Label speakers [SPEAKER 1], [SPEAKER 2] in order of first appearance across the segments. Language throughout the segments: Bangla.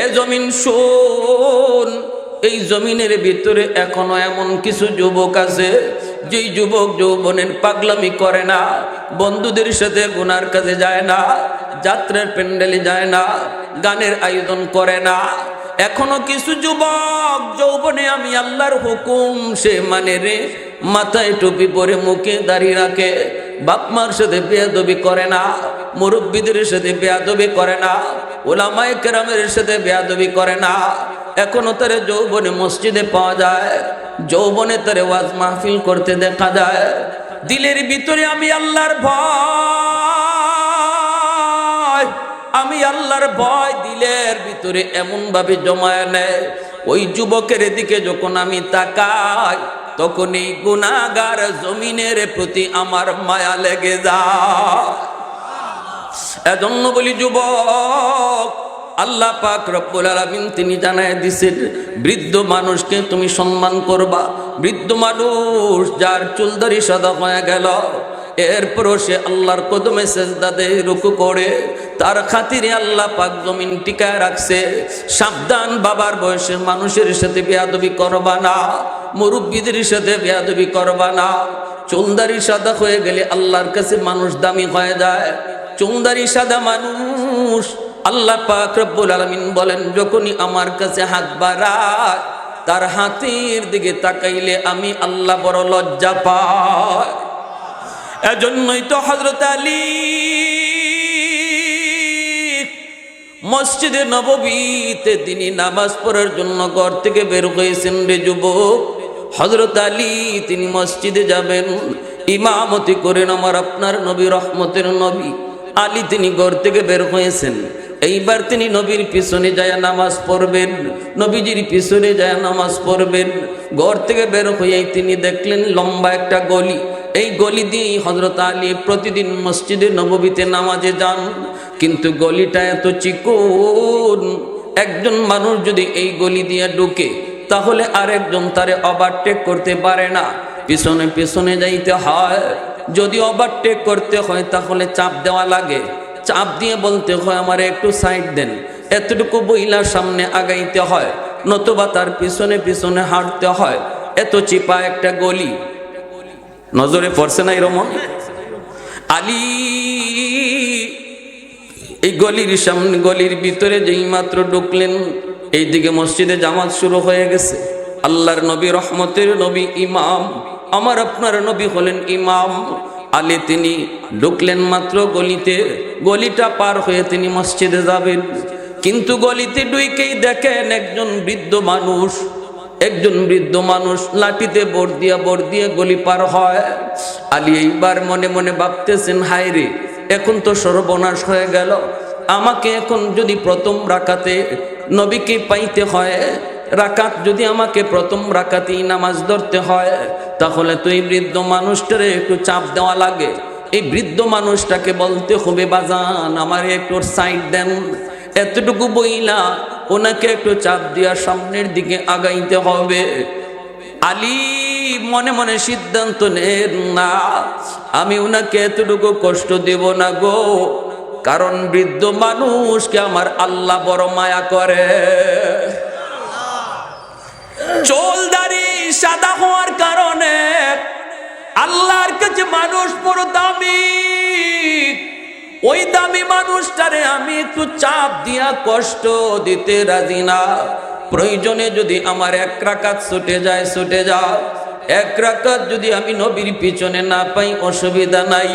[SPEAKER 1] এ জমিন শোন, এই জমিনের ভিতরে এখনও এমন কিছু যুবক আছে, যেই যুবক যৌবনের পাগলামি করে না, বন্ধুদের সাথে গুনার কাজে যায় না, যাত্রার প্যান্ডেলে যায় না, গানের আয়োজন করে না। এখনও কিছু যুবক যৌবনে আমি আল্লাহর হুকুম সে মানে রে, মাথায় টুপি পরে মুখে দাঁড়িয়ে রাখে বাপমার সাথে বেয়াদবি করে না। মুরব্বীদের সাথে বেয়াদবি করে না ওলামায় কেরামের সাথে বেয়াদবি করে না। এখনও তারে যৌবনে মসজিদে পাওয়া যায়, যৌবনে তারে ওয়াজ মাহফিল করতে দেখা যায়। দিলের ভিতরে আমি আল্লাহর ভয়, আমি আল্লাহর ভয় দিলের ভিতরে এমন ভাবে জমায় নেয়। ওই যুবকের দিকে যখন আমি তাকাই, তখন এই গুণাগার জমিনের প্রতি আমার মায়া লেগে যায়। এজন্য বলি, যুবক, আল্লাহ পাক রব্বুল আলামিন তিনি জানায় দিছেন, বৃদ্ধ মানুষকে তুমি সম্মান করবা। বৃদ্ধ মানুষ যার চুলদারি সাদা হয়ে গেল, এরপরও সে আল্লাহর কদমে সেজদাদে রুকু করে, তার খাতিরে আল্লাহ পাক জমিন টিকায় রাখছে। সাবধান, বাবার বয়সে মানুষের সাথে বেয়াদবি করবা না, মুরব্বীদের সাথে বেয়াদবি করবা না। চুলদারি সাদা হয়ে গেলে আল্লাহর কাছে মানুষ দামি হয়ে যায়। চুমদারি সাদা মানুষ। আল্লাহ পাক রব্বুল আলামিন বলেন, যখনই আমার কাছে হাত বাড়ায়, তার হাতের দিকে তাকাইলে আমি আল্লাহ বড় লজ্জা পাই। এজন্যই তো হজরত আলী মসজিদে নববীতে তিনি নামাজ পড়ার জন্য ঘর থেকে বের হয়েছেন রে যুবক। হজরত আলী, তিনি মসজিদে যাবেন, ইমামতি করেন আমার আপনার নবী, রহমতের নবী। আলী তিনি ঘর থেকে বের হয়েছেন। এইবার তিনি নবীর পিছনে যায় নামাজ পড়বেন, নবীজির পিছনে যায় নামাজ পড়বেন। ঘর থেকে বের হয়ে তিনি দেখলেন লম্বা একটা গলি। এই গলি দিয়েই হজরত আলী প্রতিদিন মসজিদে নববীতে নামাজে যান। কিন্তু গলিটা এত চিকন। একজন মানুষ যদি এই গলি দিয়ে ঢুকে, তাহলে আরেকজন তারে ওভারটেক করতে পারে না। পিছনে পিছনে যাইতে হয়। যদি ওভারটেক করতে হয়, তাহলে চাপ দেওয়া লাগে। চাপ দিয়ে বলতে হয়, আমার একটু সাইড দেন। এতটুকু বইলার সামনে আগাইতে হয়, নতুবা তার পিছনে পিছনে হাঁটতে হয়। এত চিপা একটা গলি। নজরে পড়ছে না এরমন আলী, এই গলির সামনে, গলির ভিতরে যেই মাত্র ঢুকলেন, এইদিকে মসজিদে জামাত শুরু হয়ে গেছে। আল্লাহর নবী, রহমতের নবী, ইমাম। আমার আপনার নবী হলেন ইমাম। আলী তিনি ঢুকলেন মাত্র গলিতে। গলিটা পার হয়ে তিনি মসজিদে যাবেন। কিন্তু গলিতে ডুইকেই দেখেন একজন বৃদ্ধ মানুষ। একজন বৃদ্ধ মানুষ লাঠিতে বোর দিয়া বোর দিয়ে গলি পার হয়। আলী এইবার মনে মনে ভাবতেছেন, হায় রে, এখন তো সর্বনাশ হয়ে গেল। আমাকে এখন যদি প্রথম রাকাতে নবীকে পাইতে হয় রাকাত, যদি আমাকে প্রথম রাকাতেই নামাজ ধরতে হয়, তাহলে তো এই বৃদ্ধ মানুষটারে একটু চাপ দেওয়া লাগে। এই বৃদ্ধ মানুষটাকে বলতে হবে, বাজান, আমার একটু সাইড দেন। এতটুকু বইলা ওনাকে একটু চাপ দিয়া সামনের দিকে আগাইতে হবে। আলী মনে মনে সিদ্ধান্ত নেন, না, আমি ওনাকে এতটুকু কষ্ট দেব না গো। কারণ বৃদ্ধ মানুষকে আমার আল্লাহ বড় মায়া করে। চোলদারি সাদা হওয়ার কারণে আল্লাহর কাছে মানুষ বড় দামি। ওই দামি মানুষটারে আমি একটু চাপ দিয়া কষ্ট দিতে রাজি না। প্রয়োজনে যদি আমার এক রাকাত ছুটে যায়, ছুটে যাও। এক রাকাত যদি আমি নবীর পিছনে না পাই, অসুবিধা নাই।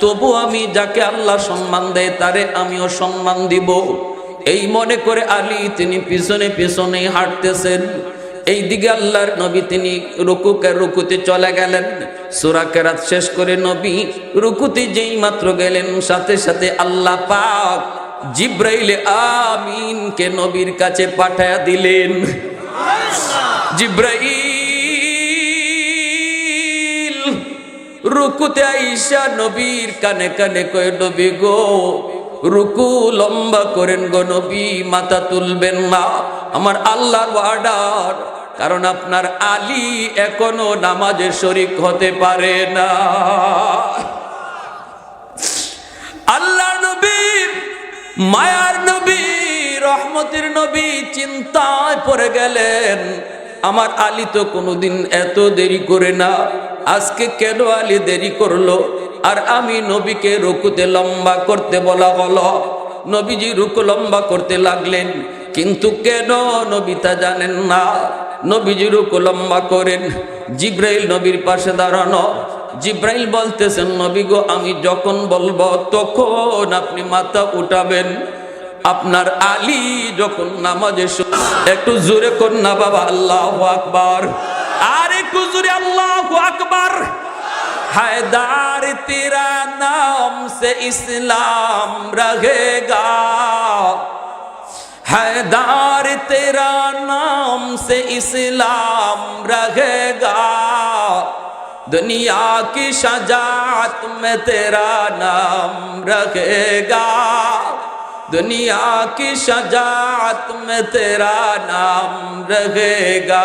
[SPEAKER 1] তবু আমি যাকে আল্লাহ সম্মান দেয়, তারে আমিও সম্মান দিব। এই মনে করে আলী, তিনি পিছনে পিছনে হাঁটতেছেন। এই দিকে আল্লাহর নবী তিনি রুকুকে রুকুতে চলে গেলেন সুরা কেরাত শেষ করে নবী রুকুতে যেই মাত্র গেলেন, সাথে সাথে আল্লাহ পাক জিব্রাইলে আমিনকে নবীর কাছে পাঠায়া দিলেন। জিব্রাইল রুকুতে আইসা নবীর কানে কানে কয়ে, নবী গো রুকু লম্বা করেন গো নবী, মাথা তুলবেন না। আমার আল্লাহর ওয়ার্ডার কারণ আপনার আলী এখনও নামাজে শরিক হতে পারে না। আল্লাহ নবীর মায়ার নবীর রহমতের নবী চিন্তায় পড়ে গেলেন, আমার আলী তো কোনোদিন এত দেরি করে না, আজকে কেন আলী দেরি করল? আর আমি নবীকে রুকুতে লম্বা করতে বলা হলো। নবীজি রুকু লম্বা করতে লাগলেন। কিন্তু কেন নবী তা জানেন না। নবীজি রুকু লম্বা করেন। জিব্রাইল নবীর পাশে দাঁড়ানো। জিব্রাইল বলতেছেন, নবী গো, আমি যখন বলব তখন আপনি মাথা উঠাবেন। আপনার আলী যখন নামাজে একটু জোরে না বাবা, আল্লাহ আকবার। আর একটু জোরে, আল্লাহ আকবার। हैदार, तेरा नाम से इस्लाम रहेगा। हैदार, तेरा नाम से इस्लाम रहेगा। दुनिया की शजात में तेरा नाम रहेगा। दुनिया की शजात में तेरा नाम रहेगा।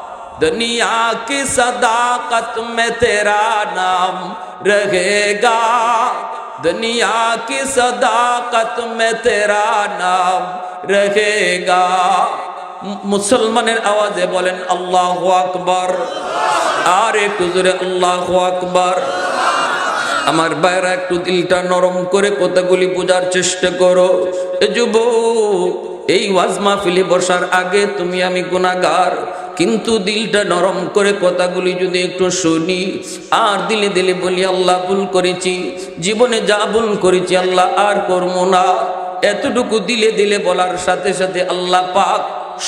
[SPEAKER 1] दुनिया की सदाकत में तेरा नाम रहेगा दुनिया की सदाकत में तेरा नाम रहेगा মুসলমানের আওয়াজে বলেন আল্লাহ আকবর আর একটু জোরে আল্লাহ আকবর আমার বাইরা একটু দিলটা নরম করে কথাগুলি বোঝার চেষ্টা করো এ যুবক এই ওয়াজ মাহফিলে বসার আগে তুমি আমি গুনাহগার কিন্তু দিলটা নরম করে কথাগুলি যদি একটু শুনি, আর দিলে দিলে বলি, আল্লাহ ভুল করেছি, জীবনে যা ভুল করেছি আল্লাহ আর করব না। এতটুকু দিলে দিলে বলার সাথে সাথে আল্লাহ পাক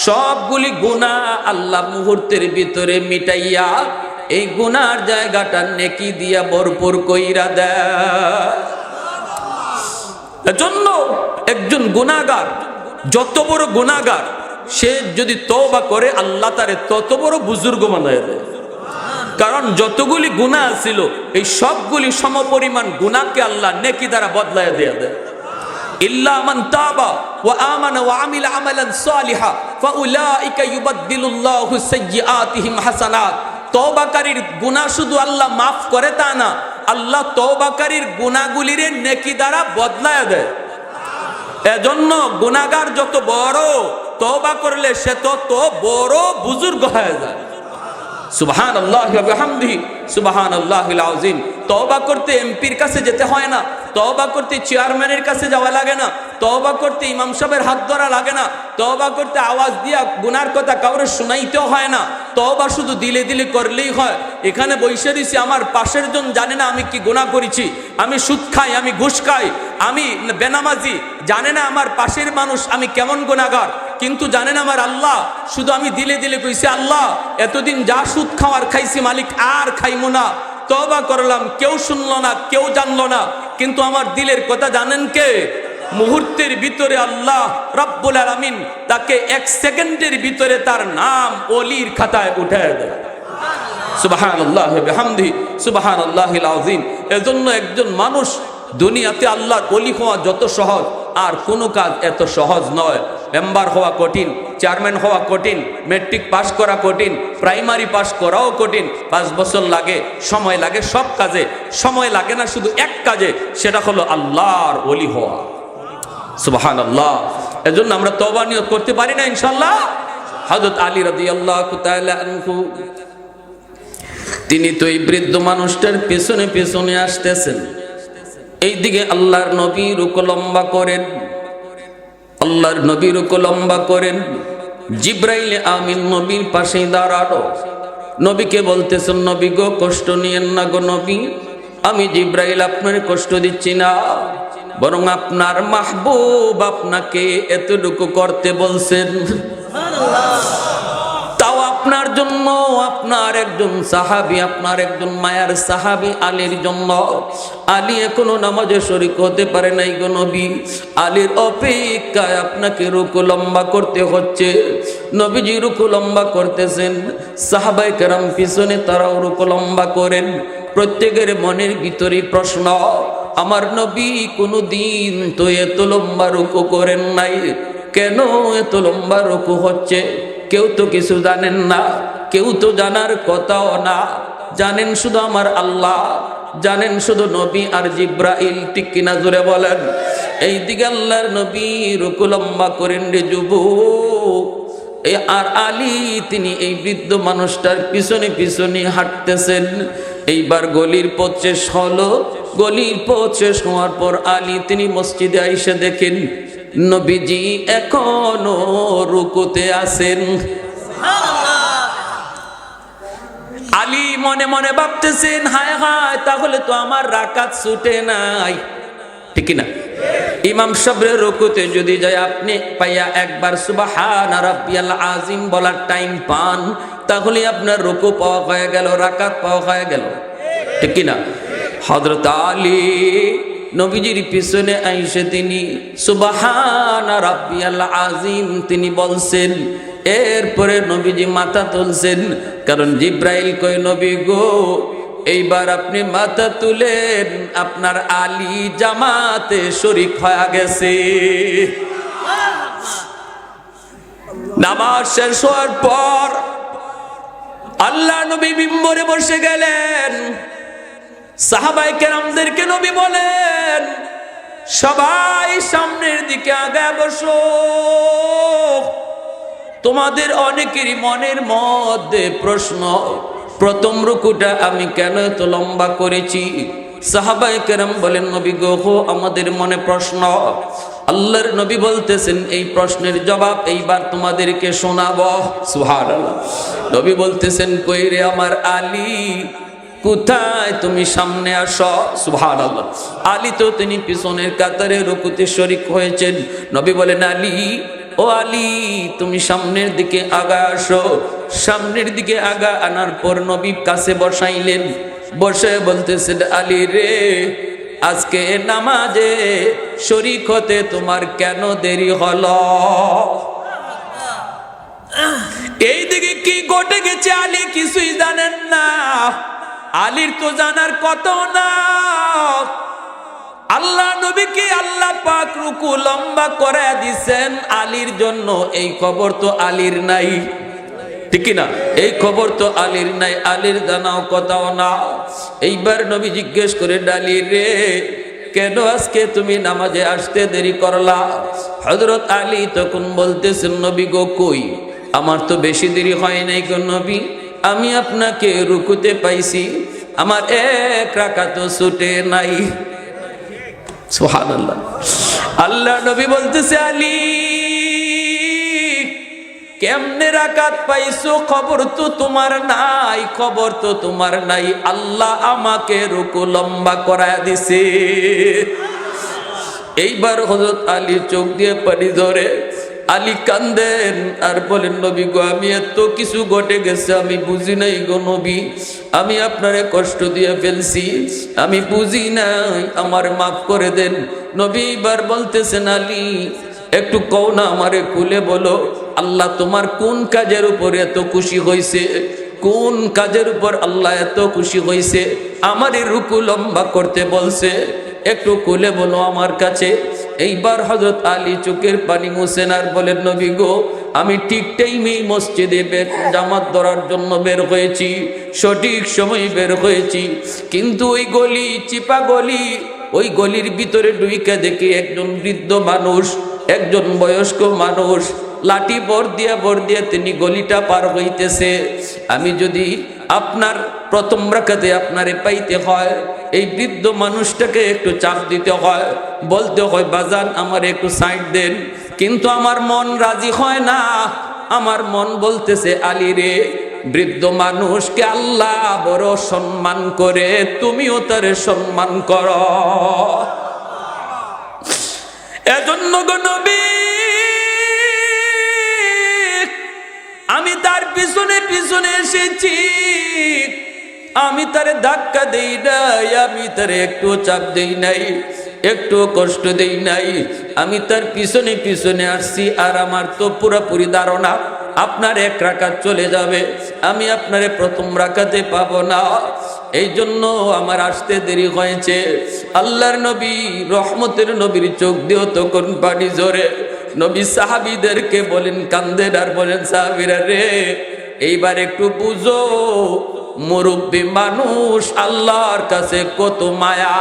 [SPEAKER 1] সবগুলি গুণা আল্লাহ মুহূর্তের ভিতরে মিটাইয়া এই গুনার জায়গাটা নেকি দিয়া ভরপুর কইরা দেয়। এজন্য একজন গুনাগার যত বড় গুনাগার সে যদি তওবা করে, আল্লাহ তারে তত বড় বুজুর্গ বানায় দেয়। কারণ যতগুলি গুণা ছিল এই সবগুলি সমপরিমাণ গুণাকে আল্লাহ নেকি দ্বারা বদলায় দেয়া দেয়। গুনাহ শুধু আল্লাহ মাফ করে না, আল্লাহ নেকি দ্বারা বদলায় দেয়। এজন্য গুনাহগার যত বড় তওবা করলে সে তত বড় বুজুর্গ হয়ে যায়। সুবহান আল্লাহ হামদিহি সুবহান আল্লাহ আজিম তওবা করতে এমপির কাছে যেতে হয় না, তওবা করতে চেয়ারম্যানের কাছে যাওয়া লাগে না, তওবা করতে ইমাম সাহেবের হাত ধরা লাগে না, তওবা করতে আওয়াজ দিয়া গুনার কথা কাউরে শুনাইতেও হয় না। তওবা শুধু দিলে দিলে করলেই হয়। এখানে বসে দিছি, আমার পাশের জন জানে না আমি কি গুনাহ করেছি। আমি সুদ খাই, আমি ঘুষ খাই, আমি বেনামাজি, জানে না আমার পাশের মানুষ আমি কেমন গুনাহগার। কিন্তু জানেন আমার আল্লাহ, শুধু আমি দিলে দিলে কইছি, আল্লাহ, এতদিন যা সুদ খাওয়ার খাইছি মালিক, আর খাইমো না। তবা করলাম, কেউ শুনলো না, কেউ জানলো না। কিন্তু আমার দিলের কথা জানেন কে? মুহূর্তের ভিতরে আল্লাহ রব্বুল আলামিন তাকে এক সেকেন্ডের ভিতরে তার নাম অলির খাতায় উঠে দেয়। সুবাহান আল্লাহ হামদি সুবাহান আল্লাহ এজন্য একজন মানুষ দুনিয়াতে আল্লাহর অলি হওয়া যত সহজ, আর কোনো কাজ এত সহজ নয়। মেম্বার হওয়া কঠিন চেয়ারম্যান হওয়া কঠিন মেট্রিক পাস করা কঠিন প্রাইমারি পাস করাও কঠিন। পাঁচ বছর লাগে, সময় লাগে সব কাজে, সময় লাগে না শুধু এক কাজে, সেটা হলো আল্লাহর অলি হওয়া। সুবাহান আল্লাহ এজন্য আমরা তবা নিয়ত করতে পারি না ইনশাল্লাহ হজরত আলী রাদি আল্লাহ তিনি তো এই বৃদ্ধ মানুষটার পেছনে পেছনে আসতেছেন। এইদিকে আল্লাহর নবী রুকলম্বা করেন। আল্লাহর নবীর লম্বা করেন। জিব্রাইলে আমিন নবীর পাশে দাঁড়াল। নবীকে বলতেছেন, নবী গো, কষ্ট নিয়েন না গো নবী। আমি জিব্রাইল আপনার কষ্ট দিচ্ছি না। বরং আপনার মাহবুব আপনাকে এতটুকু করতে বলছেন। আপনার একজন সাহাবি, আপনার একজন মায়ার সাহাবি আলীর জন্য। আলী এখনও নামাজে শরিক হতে পারে নাই গো নবী। আলীর অপেক্ষায় আপনাকে রুকু লম্বা করতে হচ্ছে। নবীজি রুকু লম্বা করতেছেন। সাহাবাই কেরাম পিছনে তারাও রুকু লম্বা করেন। প্রত্যেকের মনের ভিতরে প্রশ্ন, আমার নবী কোনো দিন তো এত লম্বা রুকু করেন নাই? কেন এত লম্বা রুকু হচ্ছে? কেউ তো কিছু জানেন না। কেউ তো জানার কথাও না। জানেন শুধু আমার আল্লাহ, জানেন শুধু নবী আর জিব্রাইল, ঠিক কিনা জুড়ে বলেন? এই দিকে আল্লাহর নবী রুকু লম্বা করেন রে যুবক। আর আলী, তিনি এই বৃদ্ধ মানুষটার পিছনে পিছনে হাঁটতেছেন। এইবার গলির পথ শেষ হলো। গলির পথ শেষ হওয়ার পর আলী তিনি মসজিদে আইসে দেখেন, নবীজি এখনও রুকুতে আছেন। আলী মনে মনে ভাবতেছেন, হায় হায়, তাহলে তো আমার রাকাত ছুটে নাই। ঠিক না ইমাম সাবরের রকুতে যদি যায় আপনি পাইয়া একবার সুবাহান রাব্বিয়াল আজিম বলার টাইম পান, তাহলে আপনার রুকু পাওয়া হয়ে গেল, রাকাত পাওয়া হয়ে গেল। ঠিক না হযরত আলী নবীজির পিছনে আইসে তিনি, সুবাহান আজিম তিনি বলছেন, এরপরে নবীজি মাথা তুলছেন, কারণ জিব্রাইল কই নবী গো, এইবার আপনি মাথা তুলেন, আপনার আলী জামাতে শরিক হয়ে গেছে। নামাজ শেষ হওয়ার পর আল্লাহ নবী বিম্বরে বসে গেলেন। সাহাবাই নবী বলেন, সবাই সামনের দিকে আগে বসো। তোমাদের অনেকেরই মনের মধ্যে প্রশ্ন, প্রথম রুকুটা আমি কেন এত লম্বা করেছি? সাহাবাই কেরাম বলেন, নবী গো আমাদের মনে প্রশ্ন। আল্লাহর নবী বলতেছেন, এই প্রশ্নের জবাব এইবার তোমাদেরকে শোনাব। সুহার নবী বলতেছেন কই রে আমার আলী কোথায় তুমি সামনে আসো? আল্লাহ আলী তো তিনি পিছনের কাতারে রুকুতে শরিক হয়েছেন। নবী বলেন, আলী, ও আলী, তুমি সামনের দিকে আগা আসো। সামনের দিকে আগা আনার পর নবী কাছে বসাইলেন। বসে বলতেছেন, আলী রে, আজকে নামাজে শরিক হতে তোমার কেন দেরি হল? এই দিকে কি ঘটে গেছে আলী কিছুই জানেন না। আলীর তো জানার কত না। আল্লাহ নবীকে আল্লাহ পাক রুকু লম্বা করে দিছেন। আলীর জন্য এই খবর তো আলীর নাই। ঠিক না এই খবর তো আলীর নাই। আলীর জানাও কথাও না। এইবার নবী জিজ্ঞেস করে ডালি রে, কেন আজকে তুমি নামাজে আসতে দেরি করলা? হজরত আলী তখন বলতেছেন, নবী গো, কই? আমার তো বেশি দেরি হয় নাই গো নবী। আমি আপনাকে রুকুতে পাইছি। আমার এক রাখা তো ছুটে নাই। সোহান আল্লাহ আল্লাহ নবী বলতেছে, আলী, কেমনে রাকাত পাইছো? খবর তো তোমার নাই, খবর তো তোমার নাই। আল্লাহ আমাকে রুকু লম্বা করায় দিছে। এইবার হজরত আলী চোখ দিয়ে পানি ধরে আলী কান্দেন, আর বলেন, নবী গো, আমি এত কিছু ঘটে গেছে, আমি বুঝি নাই গো নবী। আমি আপনারে কষ্ট দিয়ে ফেলছি, আমি বুঝি নাই, আমার মাফ করে দেন। নবী এবার বলতেছেন, আলী, একটু কও না আমারে খুলে বলো, আল্লাহ তোমার কোন কাজের উপর এত খুশি হয়েছে কোন কাজের উপর আল্লাহ এত খুশি হয়েছে আমারই রুকু লম্বা করতে বলছে, একটু খুলে বলো আমার কাছে। এইবার হজরত আলী চোখের পানি মুছেন আর বলেন, নবী গো, আমি ঠিক টাইমেই মসজিদে জামাত ধরার জন্য বের হয়েছি, সঠিক সময় বের হয়েছি। কিন্তু ওই গলি, চিপা গলি, ওই গলির ভিতরে ডুইকা দেখি একজন বৃদ্ধ মানুষ, একজন বয়স্ক মানুষ। লাঠি বর দিয়া বর দিয়া তিনি গলিটা পার হইতেছে। আমি যদি আপনার প্রথম রাখাতে আপনারে পাইতে হয় এই বৃদ্ধ মানুষটাকে একটু চাপ দিতে হয়, বলতে হয়, বাজান, আমার একটু সাইড দেন। কিন্তু আমার মন রাজি হয় না। আমার মন বলতেছে, আলী রে, বৃদ্ধ মানুষকে আল্লাহ বড় সম্মান করে, তুমিও তার সম্মান কর। এজন্য নবী, আমি তার পিছনে পিছনে এসেছি। আমি তারে ধাক্কা দেই নাই, আমি তারে একটু চাপ দেই নাই, একটু কষ্ট দেই নাই। আমি তার পিছনে পিছনে আসছি আর আমার তো পুরোপুরি ধারণা আপনার এক রাকাত চলে যাবে, আমি আপনারে প্রথম রাখাতে পাবো না। এই জন্য আমার আসতে দেরি হয়েছে। আল্লাহর নবী, রহমতের নবীর চোখ দিয়েও তখন পানি জোরে নবী সাহাবিদেরকে বলেন, কান্দেন আর বলেন, সাহাবিরা রে, এইবার একটু বুঝো মুরব্বী মানুষ আল্লাহর কাছে কত মায়া।